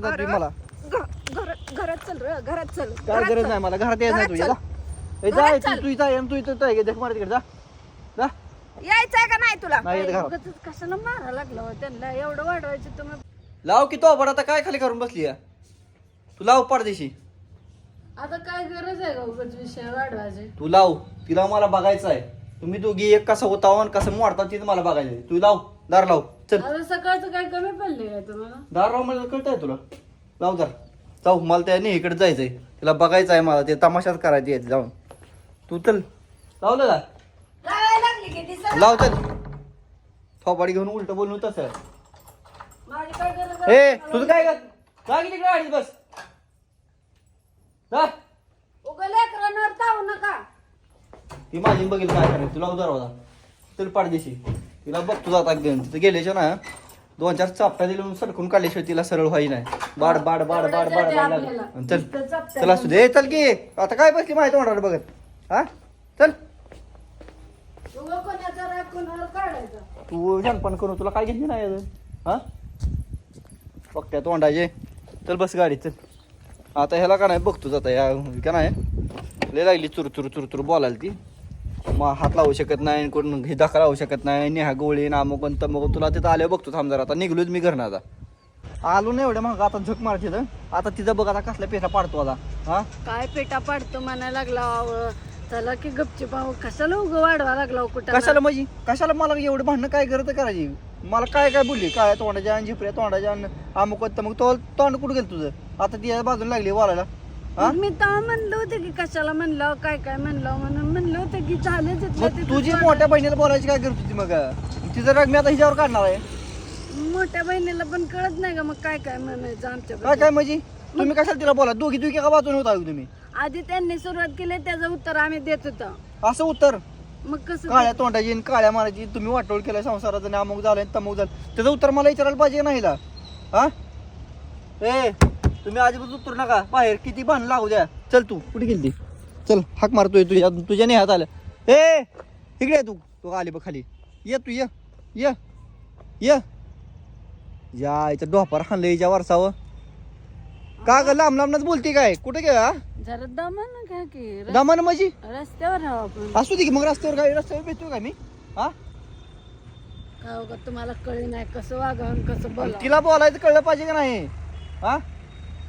तुम्ही मला. घ- घरात घरात चल रे घरात चल. काय घरात गरज चल. नाही मला घरात यायचं नाही घरात तुझ्या चल. जा. ए, जा घरात तू चल. तू इथं आहे, तू इथं आहे देख मार तिकडे जा. जा. यायचंय का नाही तुला? नाही येत घरात. उगाचच कशाला मारा लागला हो त्यांना? एवढं वाढवायचं तुम्ही. लाव की तो आपण आता काय खाली करून बसली आहे? तू लाव पाडदेशी आता काय गरज आहे का उगाच विषय वाढवायचे? तू लाव. तिला मला बघायचं आहे तुम्ही दोघी एक कसं होता आणि कसं मोडता तिथं मला बघायचं आहे. तू लाव दार लाव. चल. आता सकाळचं काय कमी पडले काय तुम्हाला? दार मला कळत आहे तुला. लाव दार जाऊ मला त्या इकडे जायचंय. तिला बघायचं आहे मला ते तमाशाच करायची आहे जाऊन. तू चल. लावलं का लावायला लागली की ती सर लाव चल. थोपाडी घेऊन उलट बोलून तसं. आहे. माझी काय गरज आहे? ए तुझं काय कर? जा की तिकडे गाडीत बस. जा. उगा लेकरांवर तावू नका. ती माझी बघेल काय करायचं. तुला उदार होता चल पाडदेशी तिला बघ तुझा आता घेऊन तिथं गेल्याशिवाय ना दोन चार चापट्या दिल्या सडकून काढल्याशिवाय तिला सरळ व्हाई नाही. बाड बाड बाड बाड बाड बाड लागलं. आणि चल चल असू दे. ए, चल की. आता काय बसली माहिती तोंडावर बघत? हा? चल. उगा कोणाचा राग कोणावर काढायचा? तू शानपण करू तुला काय घेतली नाही अजून? हा? बघत्या तोंडाचे. चल बस गाडी चल. आता ह्याला का नाही बघतोच आता या का नाही? लय लागली चुर चुर चुर चुर बोलायला ती. मग हात लावू शकत नाही कोण हे दाखल लावू शकत नाही नेहा गोळी नामक आणि तमक तुला तिथं आल्यावर बघतो थांब जरा. आता निघलोच मी घरनं आता. आलो नाही एवढ्या मग आता झक मारते तिथं आता तिथं बघ आता कसल्या पेठा पाडतो आता. हा? काय पेटा पाडतो म्हणायला लागला अहो. चला की गपची पाहू कशाला उगं वाढवा लागला हो कुठं? कशाला म्हणजे? कशाला मला एवढं भांडणं काय करत करायची? मला काय काय बोलली? काय तोंडाच्या आणि झिपऱ्या तोंडाच्या आणि अमुक मग तो तोंड कुठं गेलं तुझं? आता ती बाजूला लागली बोलायला हा? मी तेव्हा म्हणलं होतं की कशाला म्हणलं काय काय म्हणलं म्हणून म्हणलं होतं की झालं तिथलं मग तिथं तुझी मोठ्या बहिणीला बोलायची काय करत होती मग? तिचं राग मी आता हिच्यावर काढणार आहे. मोठ्या बहिणीला पण कळत नाही का मग काय काय म्हणायचं आमच्या काय काय म्हणजे? तुम्ही कशाला तिला बोला? दोघी दोघी एका बाजूने होता तुम्ही? आधी त्यांनी सुरुवात केली त्याचं उत्तर आम्ही देत होतो. असं उत्तर? मग कसं काळ्या तोंडाची आणि काळ्या मारायची तुम्ही वाटोळ केलं संसाराचं आणि अमुक झालं आणि तमुक झालं. त्याचं उत्तर मला विचारायला पाहिजे नाही ना हा? ए तुम्ही अजिबात उत्तर नका. बाहेर किती भांडण लागू द्या. चल तू. कुठे गेली चल हाक मारतोय तुझ्या तुझ्या नेहात आलं. ए इकडे ये तू. तू आली बघ खाली. ये तू ये. ये. ये. या इथं डोपार हाणलं हिच्या वरसावं का ग लांब लांबनच बोलते काय? कुठे गे हा? जरा दमान घ्या की? र- दमान माझी रस्त्यावर राहू आपण. असू दे की मग रस्त्यावर काय रस्त्यावर भेटतो का मी? हा? का उगा तुम्हाला कळलं नाही. कसं वागावं आणि कसं बोला तिला बोलायचं कळलं पाहिजे का नाही? हा?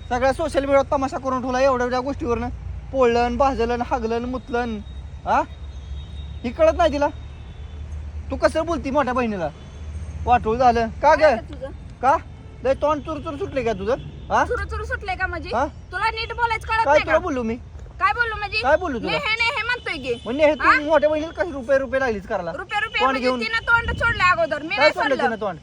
सगळ्या सोशल मीडियावर तमाशा करून ठेवला एवढ्या एवढ्या गोष्टीवरनं. पोळलं भाजलं हागलं मुतलं हा ही कळत नाही तिला. तू कसं बोलती मोठ्या बहिणीला? वाटोळ झालं. का ग? काय तुझं? का? लय तोंड चुर चुर सुटले का तुझं? हा चुरू चुरू सुटले का म्हणजे हा? तुला नीट बोलायचं कळत काय नाही तुला का? बोललो मी? काय बोललो म्हणजे काय बोललो तुला? हे हे म्हणतोय की. म्हणजे हे तू मोठ्या बहिणीला कशी रुपये रुपये लागलीच करायला? रुपये रुपये तोंड म्हणजे घेऊन. तिनं तोंड सोडलं अगोदर. मी काय नाही सोडलं सोडलं. तिनं तोंड?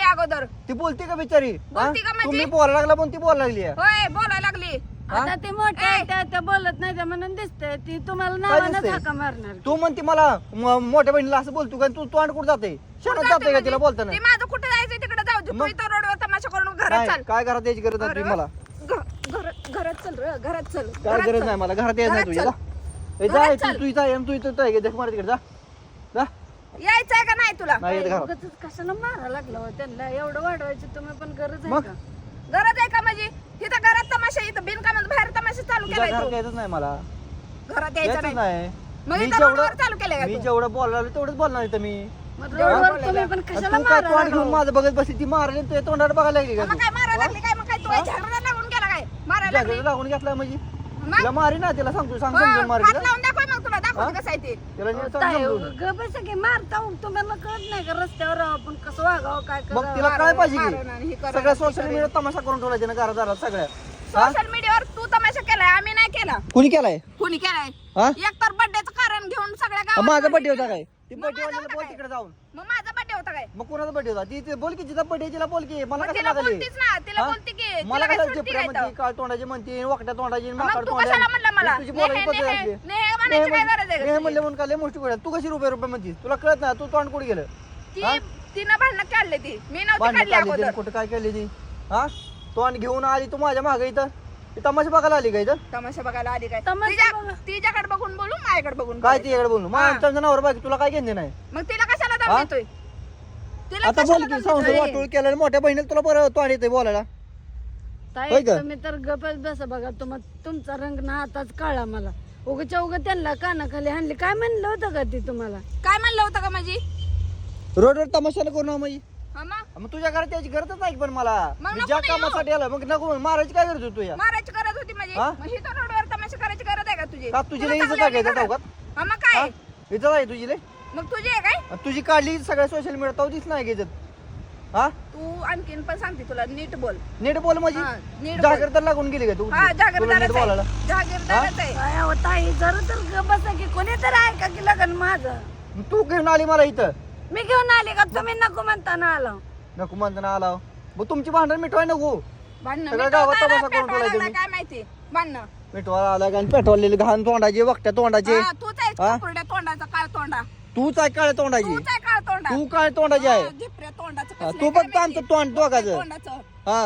केली अगोदर ती बोलते का बिचारी? बोलते का म्हणजे? तुम्ही बोलायला लागला पण ती बोलायला लागली आहे. होय बोलायला लागली? आता ते मोठ्या ए! त्या त्या बोलत नाही त्या म्हणून दिसतंय ती तुम्हाला काय नावानं दिसतंय? हाका मारणार तू म्हणते मला म- मोठ्या बहिणीला असं बोलतो का तू तोंड कुठं जाते शहरात जाते का तिला बोलताना ते माझं कुठे जायचंय तिकडे जाऊ दे तू मग? इथं रोडवर तमाशा करून घरात नाही चाल काय घरात यायची गरज नाही तुम्ही मला घ- घरात घरात चल रे घरात चल काय घरात गरज चल. नाही मला घरात यायचं नाही घरात तुझ्या चल. जा ए, जा घरात तू चल. तू इथं आहे तू इथं आहे देख तिकडे जा यायचंय का नाही तुला? नाही येत घरात. उगाचच कशाला मारा लागला हो त्यांना? एवढं वाढवायची तुम्ही पण गरज आहे मग? का? घरात आहे का म्हणजे इथं घरात तमाशा इथं बिनकामात बाहेर तमाशा चालू तुझ्या केलाय घरात तू यायचंच नाही मला. घरात यायचं यायचंच नाही. नाही. मग मी इथं रोडवर चालू जेवढं का मी तू? जेवढं बोलायला तेवढंच बोलणार इथं मी. मग जेवढं रोडवर बोलायला. तुम्ही पण आणि कशाला तू काय मारा तोंड घेऊन लागला? हो? माझं बघत बसली ती मारली तुझ्या तोंडावर बघायला लागली का मग काय मारायला लागली काय? मग काय तू झगडा लागून गेला काय? मारायला लागली? लागून घेतला म्हणजे? मग? तिला मारी ना तिला सांगतो सांग समजून मारी हात तिला लावून दाखव हा? दाखव कसं आहे ते. तिला नीट सांग ताई, समजून ग बस की मारता तुम्हाला कळत नाही का रस्त्यावर राहू आपण कसं वागावं काय मग करावं? तिला काय मारून- पाहिजे मारून आणि हे की करून सगळ्या आणि ते सोशल. मीडियावर तमाशा करून ठेवला तिने घरात सगळ्या. हा? सोशल मीडियावर तू तमाशा केलाय आम्ही नाही केला. कुणी केलाय? कुणी केलाय? हा? एक तर बर्थडेचं कारण घेऊन सगळ्या गावात माझा बड्डे होता? काय? ती मग बड्डे माझा वाल्याला होता बोल? तिकडे जाऊन. मग माझा बर्थडे होता काय? मग कोणाचा बड्डे होता? ती ती बोल की जिचा बड्डे तिला बोल की. मला मग कसं तिला लागली बोलतीच ना तिला? बोलती की मला तिला काय सुट्टी म्हणते? काळ तोंडाची म्हणते वाकड्या तोंडाची मग तू कशाला म्हणला मला? तुझी नेहे बोलायची पद्धत नेहे. नेहे गरज आहे नेहे का म्हणले म्हणून काय लय मोठी गोष्ट तू कशी रुपये रुपये म्हणते तुला कळत नाही तू तोंड कुठे गेलं? ती हा? तिनं भांडणं काढले ती. मी नव्हती भांडण काढली अगोदर. तिने कुठं काय केली ती? हा? तोंड घेऊन आली तू माझ्या मागे इथं? ती तमाशा बघायला आली का इथं? तमाशा बघायला आली काय? तमाशा तिच्या- बघा. तिच्याकडे बघून बोलू माझ्याकडे बघून काय बोलायचं. ती इकडे बोलू मग. आमच्या नवरा बाकी तुला काय घेणे नाही? मग तिला कशाला दम हा? देतोय तिला आता कशाला बोल की दम देतोय? वाटोळ केलं मोठ्या बहिणीला तुला बरं तोंड येते बोलायला. ताई होय का? तुम्ही तर गपच बसा बघा तुम्हा तुमचा रंग ना आताच काळा मला. उगच्या उग त्यांना कानाखाली हाणली. काय म्हणलं होतं का ती तुम्हाला? काय म्हणलं होतं का माझी? रोडवर तमाशा नको ना मग हा मग मग तुझ्या घरात याची गरजच नाही पण मला? मग मी नको ज्या नाही हो. कामासाठी आला मग नको म्हणून मारायची काय गरज होती तुझ्या? मारायची गरज होती माझी. हा? मग ही तर रोडवर तमाशा करायची गरज आहे का तुझी? का तुझी तुला लई इज्जत चांगलं आहे का नाही चौकात करत. हा, मग हा? काय इज्जत आहे तुझी लई? मग तुझी आहे काय? आणि तुझी काढली सगळ्या सोशल मीडिया दिस नाही का इज्जत? हा? तू आणखीन पण सांगते तुला नीट बोल. नीट बोल हा, नीट बोल. जागीरदार लागून गेली का तू? हा तुला नीट जागीरदारच बोलायला? आहे जागीरदारच आहे. काय अहो ताई जरा तर बसा की कोणी तर आहे का की लग्न माझं. तू घेऊन आली मला इथं. मी घेऊन आले का? तुम्ही नको म्हणताना आलो. नको म्हणताना आला. मग तुमची भांडण मिटवाय नको. भांडणं सगळ्या मिटवता गावात ना, तमाशा करून पेटवायला ठेवलाय लागला तुम्ही. काय माहिती? भांडणं. मिटवायला आला आणि पेटवलेले घाण तोंडाचे वक्त्या तोंडाचे. हा, तूच हा? कुरड्या तोंडाचा काळ तोंडा? तूच आहे काळ्या तोंडाची. तूच आहे काळ तोंडा. तू काय तोंडाची आहे. तू फक्त आमचं? तोंड दोघाचं. तोंडाचं हा.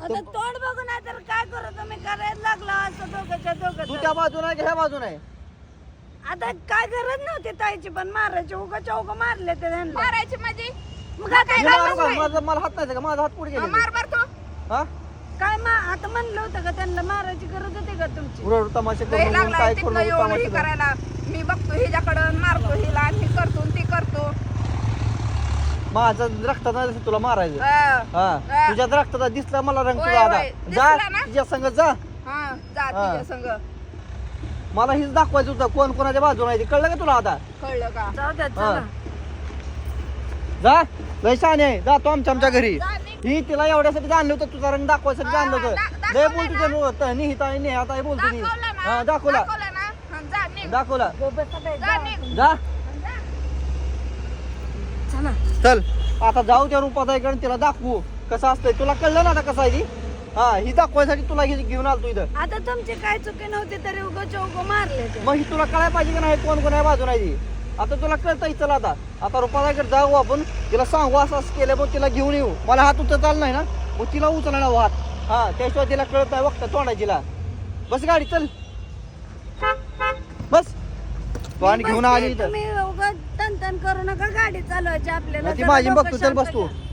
आता तोंड बघून आहे तर काय करू तुम्ही? करायला लागला असं दोघांच्या तू त्या बाजून आहे का ह्या बाजून आहे? आता काय गरज नव्हती ताईची पण मारायची उगा चौक मारले ते त्यांना मारायची माझी मग आता मी काय मारू का? माझा मला हात नाही का? माझा हात पुढे हा, गेले मार तू. हा? काय मा आता म्हणलं होतं का त्यांना मारायची गरज होती का तुमची? उरड तमाशे लय करून लागला काय तमाशे हे. करायला. मी बघतो हिच्याकडं मारतो हिला आणि हे करतो आणि ते करतो. माझं रक्तात नाही दिसत तुला मारायचं हा हा हा. तुझ्या रक्तात दिसला मला रंग होय, तुला आता. जा दिसला ना? तुझ्या संग जा हा जा. तुझ्या संग मला हेच दाखवायचं होतं कोण कोणाच्या बाजून आहे ते कळलं का तुला आता कळलं का जाऊ द्या हा. चला जा लय शहाणे आहे जातो आमच्या आमच्या घरी जा, निघ. ही तिला एवढ्यासाठी जाणलं होतं तुझा रंग दाखवायसाठी जाणलं दा- होतं दाखवलं लय बोल ना? तुझ्या निहित आहे नेहात आहे बोलतो ती दाखवलं हा ना दाखवला दाखवलं हा, निघ. दाखवला. निघ. जा चला चल. आता जाऊ त्या रूपात आहे कारण तिला दाखवू. कसं असतंय तुला कळलं ना आता कसं आहे ती? हा ही दाखवायसाठी तुला ही घेऊन आलतो इथं. आता तुमची काय चुकी नव्हती तरी उगा चौक मारले ते. मग ही तुला कळायला पाहिजे की नाही कोण कोण आहे बाजून आहे ती? आता तुला कळतं चला आता. आता रुपालाकडे जाऊ आपण. तिला सांगू असं असं केलं मग तिला घेऊन येऊ. मला हात उचलता आला नाही ना? मग तिला उचलला ना हात. हा त्याशिवाय तिला कळत नाही वक्त तोंडायचीला बस गाडी चल बस तू आणि घेऊन आली इथं. तुम्ही उगा तन तन करू नका गाडी चालवायची आपल्याला. नाही ती जरा माझी डोकं बघतो चल शांत बस तू घ्या.